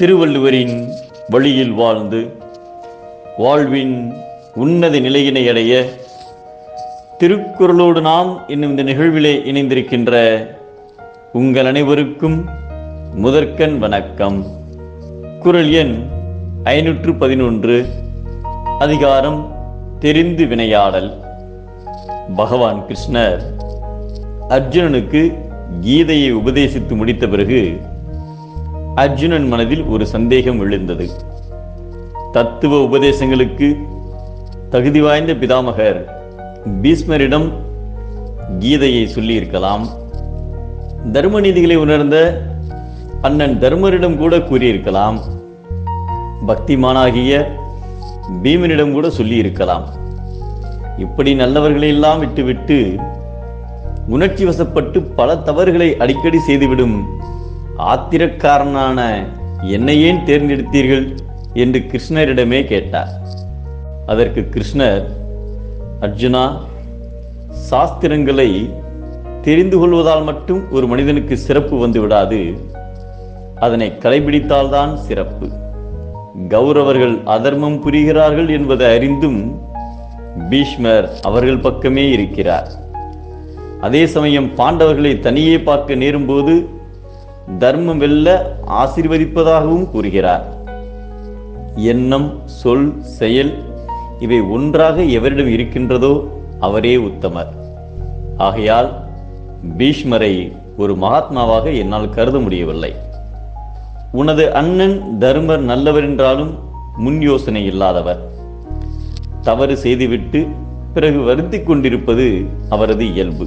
திருவள்ளுவரின் வழியில் வாழ்ந்து வாழ்வின் உன்னத நிலையினை அடைய திருக்குறளோடு நாம் என்னும் இந்த நிகழ்விலே இணைந்திருக்கின்ற உங்கள் அனைவருக்கும் முதற்கண் வணக்கம். குறள் எண் ஐநூற்று பதினொன்று அதிகாரம் தெரிந்து வினையாடல். பகவான் கிருஷ்ணர் அர்ஜுனனுக்கு கீதையை உபதேசித்து முடித்த பிறகு அர்ஜுனன் மனதில் ஒரு சந்தேகம் விழுந்தது தத்துவ உபதேசங்களுக்கு தகுதி வாய்ந்த பிதாமகர் பீஸ்மரிடம் கீதையை சொல்லியிருக்கலாம். தர்ம நீதிகளை உணர்ந்த அண்ணன் தர்மரிடம் கூட கூறியிருக்கலாம். பக்திமானாகிய பீமனிடம் கூட சொல்லியிருக்கலாம். இப்படி நல்லவர்களையெல்லாம் விட்டுவிட்டு உணர்ச்சி வசப்பட்டு பல தவறுகளை அடிக்கடி செய்துவிடும் ஆத்திரக்காரனான என்னை ஏன் தேர்ந்தெடுத்தீர்கள்? என்று கிருஷ்ணரிடமே கேட்டார். அதற்கு கிருஷ்ணர் அர்ஜுனா சாஸ்திரங்களை தெரிந்து கொள்வதால் மட்டும் ஒரு மனிதனுக்கு சிறப்பு வந்து விடாது. அதனை கடைபிடித்தால்தான் சிறப்பு. கௌரவர்கள் அதர்மம் புரிகிறார்கள் என்பதை அறிந்தும் பீஷ்மர் அவர்கள் பக்கமே இருக்கிறார். அதே சமயம் பாண்டவர்களை தனியே பார்க்க நேரும்போது தர்மம் வெல்ல ஆசிர்வதிப்பதாகவும் கூறுகிறார். எண்ணம் சொல் செயல் இவை ஒன்றாக எவரிடம் இருக்கின்றதோ அவரே உத்தமர். ஆகையால் பீஷ்மரை ஒரு மகாத்மாவாக என்னால் கருத முடியவில்லை. உனது அண்ணன் தர்மர் நல்லவர் என்றாலும் முன் யோசனை இல்லாதவர். தவறு செய்துவிட்டு பிறகு வருத்தி கொண்டிருப்பது அவரது இயல்பு.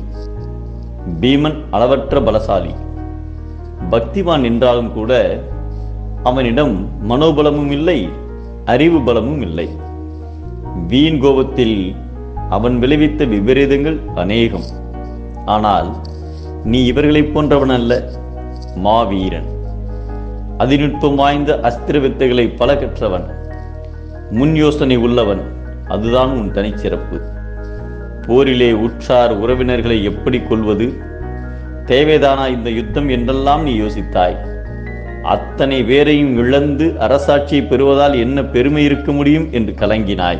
பீமன் அளவற்ற பலசாலி. பக்திவான் என்றாலும் கூட அவனிடம் மனோபலமும் இல்லை அறிவு பலமும் இல்லை. வீண் கோபத்தில் அவன் விளைவித்த விபரீதங்கள் அநேகம். ஆனால் நீ இவர்களைப் போன்றவன் அல்ல மாவீரன். அதிநுட்பம் வாய்ந்த அஸ்திர வித்தைகளை பல கற்றவன் முன் யோசனை உள்ளவன் அதுதான் உன் தனிச்சிறப்பு. போரிலே உற்றார் உறவினர்களை எப்படி கொள்வது தேவைதானா இந்த யுத்தம் என்றெல்லாம் நீ யோசித்தாய். அத்தனை வேரையும் இழந்து அரசாட்சியை பெறுவதால் என்ன பெருமை இருக்க முடியும் என்று கலங்கினாய்.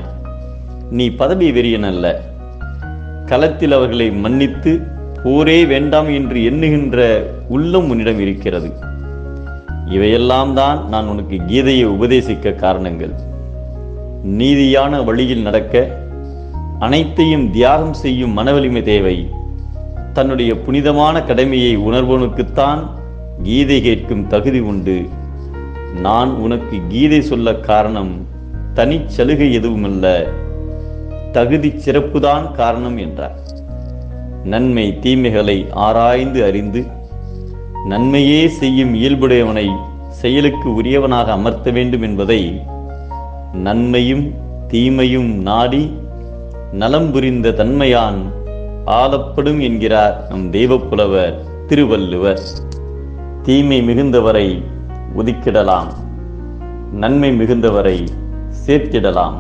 நீ பதவி வெறியன் அல்ல. களத்தில் அவர்களை மன்னித்து போரே வேண்டாம் என்று எண்ணுகின்ற உள்ளம் உன்னிடம் இருக்கிறது. இவையெல்லாம் தான் நான் உனக்கு கீதையை உபதேசிக்க காரணங்கள். நீதியான வழியில் நடக்க அனைத்தையும் தியாகம் செய்யும் மனவலிமை தேவை. தன்னுடைய புனிதமான கடமையை உணர்வனுக்குத்தான் கீதை கேட்கும் தகுதி உண்டு. நான் உனக்கு கீதை சொல்ல காரணம் தனிச்சலுகை எதுவுமல்ல தகுதி சிறப்புதான் காரணம் என்றார். நன்மை தீமைகளை ஆராய்ந்து அறிந்து நன்மையே செய்யும் இயல்புடையவனை செயலுக்கு உரியவனாக அமர்த்த வேண்டும் என்பதை நன்மையும் தீமையும் நாடி நலம் புரிந்த தன்மையான் ஆளப்படும் என்கிறார் நம் தெய்வப்புலவர் திருவள்ளுவர். தீமை மிகுந்தவரை ஒதுக்கிடலாம். நன்மை மிகுந்தவரை சேர்த்திடலாம்.